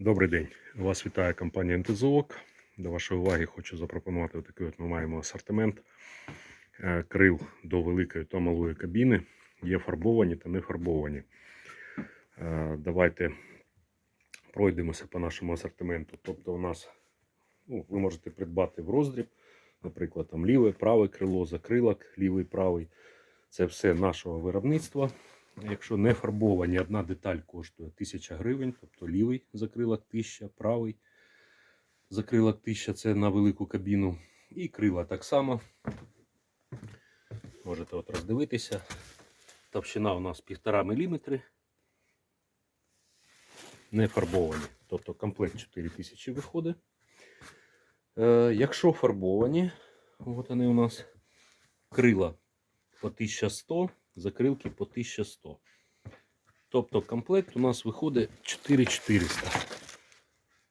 Добрий день. Вас вітає компанія МТЗОК. До вашої уваги хочу запропонувати такий от ми маємо асортимент е, крил до великої та малої кабіни. Є фарбовані та не фарбовані. Е, Давайте пройдемося по нашому асортименту. Тобто, у нас ну, ви можете придбати в роздріб, наприклад, там ліве, праве крило, закрилок, лівий, правий. Це все нашого виробництва. Якщо не фарбовані, одна деталь коштує 1000 гривень, тобто лівий закрилок 1000, правий закрилок 1000 це на велику кабіну. І крила так само. Можете от роздивитися. Товщина у нас 1,5 мм. Не фарбовані. Тобто комплект 4000 виходить. Е, якщо фарбовані, от вони у нас крила по 1100 закрилки по 1100. Тобто комплект у нас виходить 4400.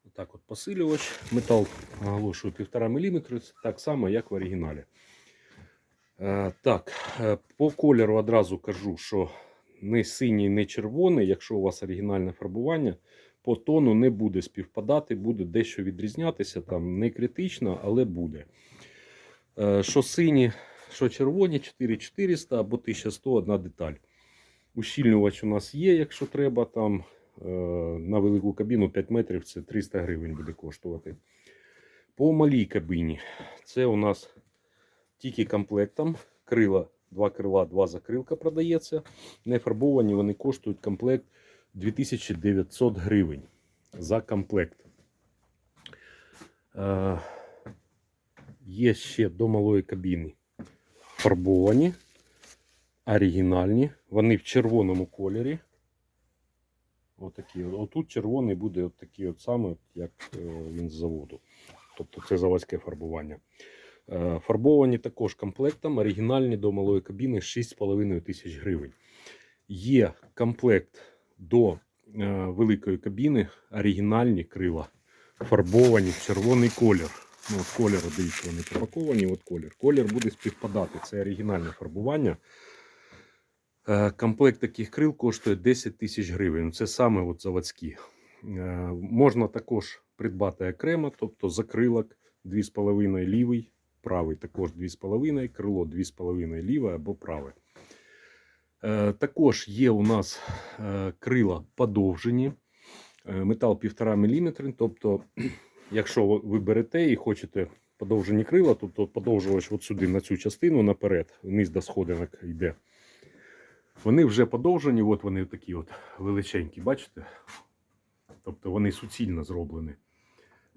Отак от посилювач. Метал наголошую 1,5 мм, так само, як в оригіналі. Е, так, е, по кольору одразу кажу, що не синій, не червоний, якщо у вас оригінальне фарбування, по тону не буде співпадати, буде дещо відрізнятися, там не критично, але буде. Е, що сині, що червоні 4400 або 1100 одна деталь. Ущільнювач у нас є, якщо треба. там е, На велику кабіну 5 метрів це 300 гривень буде коштувати. По малій кабіні це у нас тільки комплектом. Крила, два крила, два закрилка продається. Не фарбовані, вони коштують комплект 2900 гривень за комплект. Е, Є ще до малої кабіни фарбовані, оригінальні. Вони в червоному кольорі. Отакі. Отут червоний буде такий самий, як е, він з заводу. Тобто це заводське фарбування. Е, Фарбовані також комплектом, оригінальні до малої кабіни 6,5 тисяч гривень. Є комплект до е, великої кабіни, оригінальні крила, фарбовані в червоний колір. Ну, от колір, дивіться, вони пропаковані, от колір. Колір буде співпадати. Це оригінальне фарбування. Е, Комплект таких крил коштує 10 тисяч гривень. Це саме от заводські. Е, Можна також придбати окремо, тобто закрилок 2,5 лівий, правий також 2,5, крило 2,5 ліве або праве. Е, Також є у нас крила подовжені, метал 1,5 мм. Тобто, якщо ви берете і хочете подовжені крила, тобто подовжувач от сюди на цю частину наперед, вниз до сходинок йде. Вони вже подовжені, от вони такі от величенькі, бачите? Тобто вони суцільно зроблені.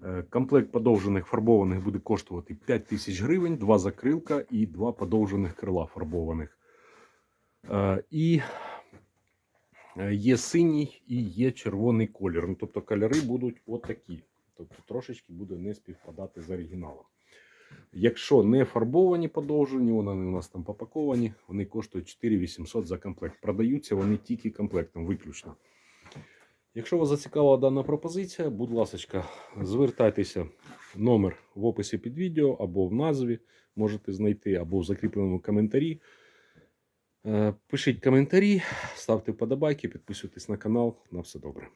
Е, Комплект подовжених фарбованих буде коштувати 5 тисяч гривень, два закрилка і два подовжених крила фарбованих. Е, І е, є синій і є червоний колір. Ну, тобто кольори будуть от такі. Тобто трошечки буде не співпадати з оригіналом. Якщо не фарбовані подовжені, вони у нас там попаковані, вони коштують 4800 за комплект. Продаються вони тільки комплектом, виключно. Якщо вас зацікавила дана пропозиція, будь ласка, звертайтеся. Номер в описі під відео або в назві можете знайти, або в закріпленому коментарі. Е, Пишіть коментарі, ставте вподобайки, підписуйтесь на канал. На все добре.